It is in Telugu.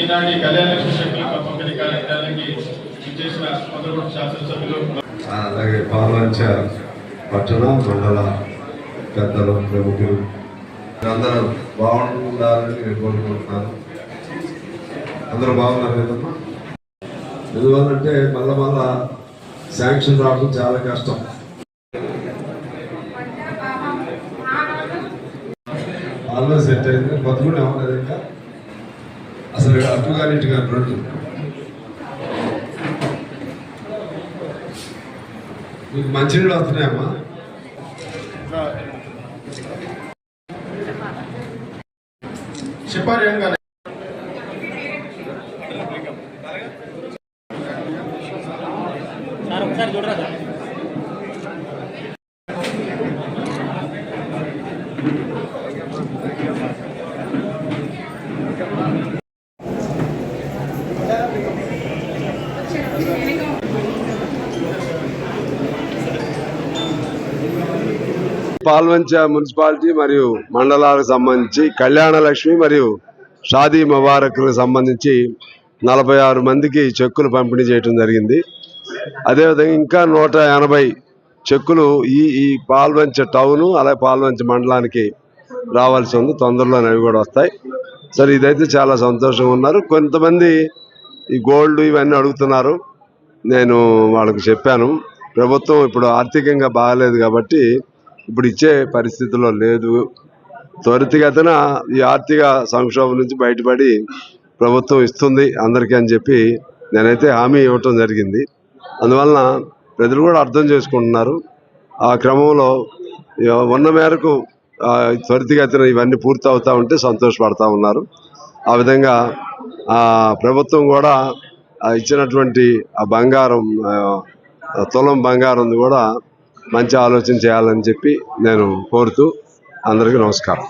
ఈనాటి కళ్యాణ లక్ష్మి పంపిణీ కార్యక్రమానికి చేసిన మొదటి శాసనసభ్యులు అలాగే పాల్వంచ పట్టణ మండల పెద్దలు ప్రముఖులు. అందరూ బాగుండాలని నేను కోరుకుంటున్నాను. అందరూ బాగున్నారు కదమ్మా? ఎందువల్లంటే మళ్ళా మళ్ళా శాంక్షన్ రావడం చాలా కష్టం. ఆల్మోస్ట్ సెట్ అయింది. బతుకుని అవ్వలేదు ఇంకా. అసలు అటు కానీ ఇటు కానీ రెండు. మీకు మంచినీళ్ళు వస్తున్నాయమ్మా. చెప్పారు ఏం కాదు పాల్వంచ మున్సిపాలిటీ మరియు మండలాలకు సంబంధించి కళ్యాణ లక్ష్మి మరియు షాదీ ముబారక్లకు సంబంధించి నలభై ఆరు మందికి చెక్కులు పంపిణీ చేయడం జరిగింది. అదేవిధంగా ఇంకా నూట ఎనభై చెక్కులు ఈ ఈ పాల్వంచ టౌను అలాగే పాల్వంచ మండలానికి రావాల్సి ఉంది. తొందరలోనే అవి కూడా వస్తాయి. సరే ఇదైతే చాలా సంతోషంగా ఉన్నారు. కొంతమంది ఈ గోల్డ్ ఇవన్నీ అడుగుతున్నారు. నేను వాళ్ళకి చెప్పాను. ప్రభుత్వం ఇప్పుడు ఆర్థికంగా బాగాలేదు కాబట్టి ఇప్పుడు ఇచ్చే పరిస్థితిలో లేదు. త్వరితగతిన ఈ ఆర్థిక సంక్షోభం నుంచి బయటపడి ప్రభుత్వం ఇస్తుంది అందరికీ అని చెప్పి నేనైతే హామీ ఇవ్వటం జరిగింది. అందువలన ప్రజలు కూడా అర్థం చేసుకుంటున్నారు. ఆ క్రమంలో ఉన్న మేరకు త్వరితగతిన ఇవన్నీ పూర్తి అవుతా ఉంటే సంతోషపడతా ఉన్నారు. ఆ విధంగా ప్రభుత్వం కూడా ఇచ్చినటువంటి ఆ బంగారం తులం బంగారం కూడా మంచి ఆలోచన చేయాలని చెప్పి నేను కోరుతూ అందరికీ నమస్కారం.